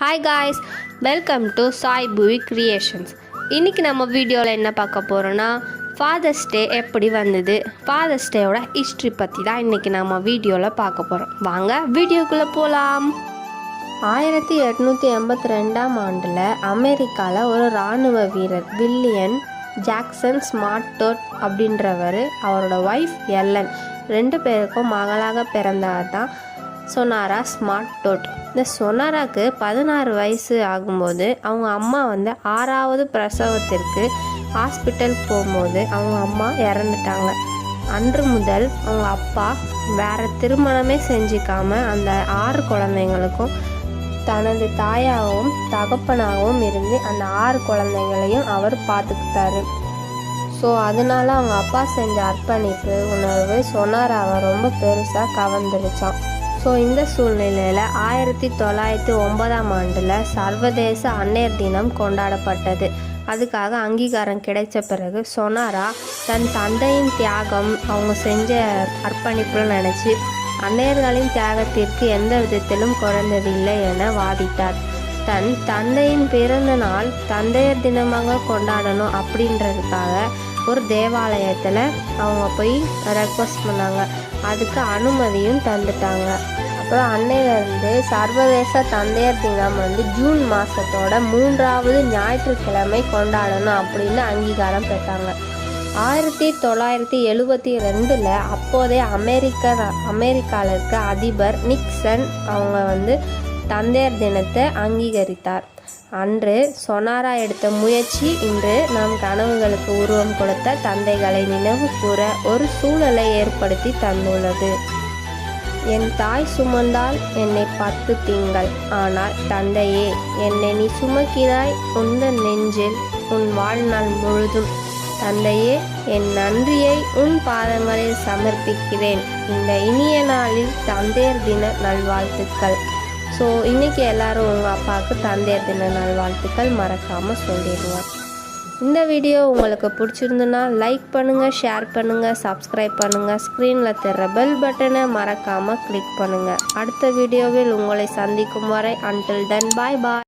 Hi guys welcome to Sai Buvi creations இன்றைக்கி நம்ம வீடியோவில் என்ன பார்க்க போகிறோன்னா ஃபாதர்ஸ் டே எப்படி வந்தது? ஃபாதர்ஸ் டேயோட ஹிஸ்ட்ரி பற்றி தான் இன்றைக்கி நம்ம வீடியோவில் பார்க்க போகிறோம் வாங்க வீடியோக்குள்ளே போகலாம் ஆயிரத்தி எட்நூற்றி எண்பத்தி ரெண்டாம் ஆண்டில் அமெரிக்காவில் ஒரு இராணுவ வீரர் வில்லியன் ஜாக்சன் ஸ்மார்ட்டோட் அப்படின்றவர் அவரோட ஒய்ஃப் எல்லன். ரெண்டு பேருக்கும் மகளாக பிறந்தவர் தான் சொனாரா ஸ்மார்ட் டோட் இந்த சொனாராக்கு பதினாறு வயசு ஆகும்போது அவங்க அம்மா வந்து ஆறாவது பிரசவத்திற்கு ஹாஸ்பிட்டல் போகும்போது அவங்க அம்மா இறந்துட்டாங்க. அன்று முதல் அவங்க அப்பா வேற திருமணமே செஞ்சுக்காம அந்த ஆறு குழந்தைங்களுக்கும் தனது தாயாகவும் தகப்பனாகவும் இருந்து அந்த ஆறு குழந்தைங்களையும் அவர் பார்த்துக்கிட்டாரு. ஸோ அதனால அவங்க அப்பா செஞ்ச அர்ப்பணிப்பு உணர்வு சொனாராவை ரொம்ப பெருசாக கவர்ந்துருச்சான் ஸோ இந்த சூழ்நிலையில் ஆயிரத்தி தொள்ளாயிரத்தி ஒன்பதாம் ஆண்டில் சர்வதேச அன்னையர் தினம் கொண்டாடப்பட்டது. அதுக்காக அங்கீகாரம் கிடைச்ச பிறகு சொனாரா தன் தந்தையின் தியாகம் அவங்க செஞ்ச அர்ப்பணிப்புன்னு நினச்சி அன்னையர்களின் தியாகத்திற்கு எந்த விதத்திலும் குறைந்ததில்லை என வாதிட்டார். தன் தந்தையின் பிறந்த நாள் தந்தையர் தினமாக கொண்டாடணும் அப்படின்றதுக்காக ஒரு தேவாலயத்தில் அவங்க போய் ரெக்வஸ்ட் பண்ணாங்க. அதுக்கு அனுமதியும் தந்துட்டாங்க. அப்புறம் அன்னையிலேருந்து சர்வதேச தந்தையர் தினம் வந்து ஜூன் மாதத்தோட மூன்றாவது ஞாயிற்றுக்கிழமை கொண்டாடணும் அப்படின்னு அங்கீகாரம் பெற்றாங்க. ஆயிரத்தி தொள்ளாயிரத்தி எழுபத்தி ரெண்டில் அப்போதைய அமெரிக்க அமெரிக்காவில் இருக்க அதிபர் நிக்சன் அவங்க வந்து தந்தையர் தினத்தை அங்கீகரித்தார். அன்று சொனாரா எடுத்த முயற்சி இன்று நம் கனவுகளுக்கு உருவம் கொடுத்த தந்தைகளை நினைவு கூற ஒரு சூழலை ஏற்படுத்தி தந்துள்ளது. என் தாய் சுமந்தால் என்னை பத்து திங்கள். ஆனால் தந்தையே என்னை நீ சுமக்கிறாய் உந்த நெஞ்சில். உன் வாழ்நாள் முழுதும் தந்தையே என் நன்றியை உன் பாதங்களில் சமர்ப்பிக்கிறேன். இந்த இனிய நாளில் தந்தையர் தின நல்வாழ்த்துக்கள். ஸோ இன்றைக்கி எல்லோரும் உங்கள் அப்பாவுக்கு தந்தையர் தின நல்வாழ்த்துக்கள் மறக்காமல் சொல்லிடுங்க. இந்த வீடியோ உங்களுக்கு பிடிச்சிருந்துன்னா லைக் பண்ணுங்கள் ஷேர் பண்ணுங்கள் சப்ஸ்கிரைப் பண்ணுங்கள் ஸ்க்ரீனில் தர்ற பெல் பட்டனை மறக்காமல் கிளிக் பண்ணுங்கள் அடுத்த வீடியோவில் உங்களை சந்திக்கும் வரை அன்டில் தென் பாய் பாய்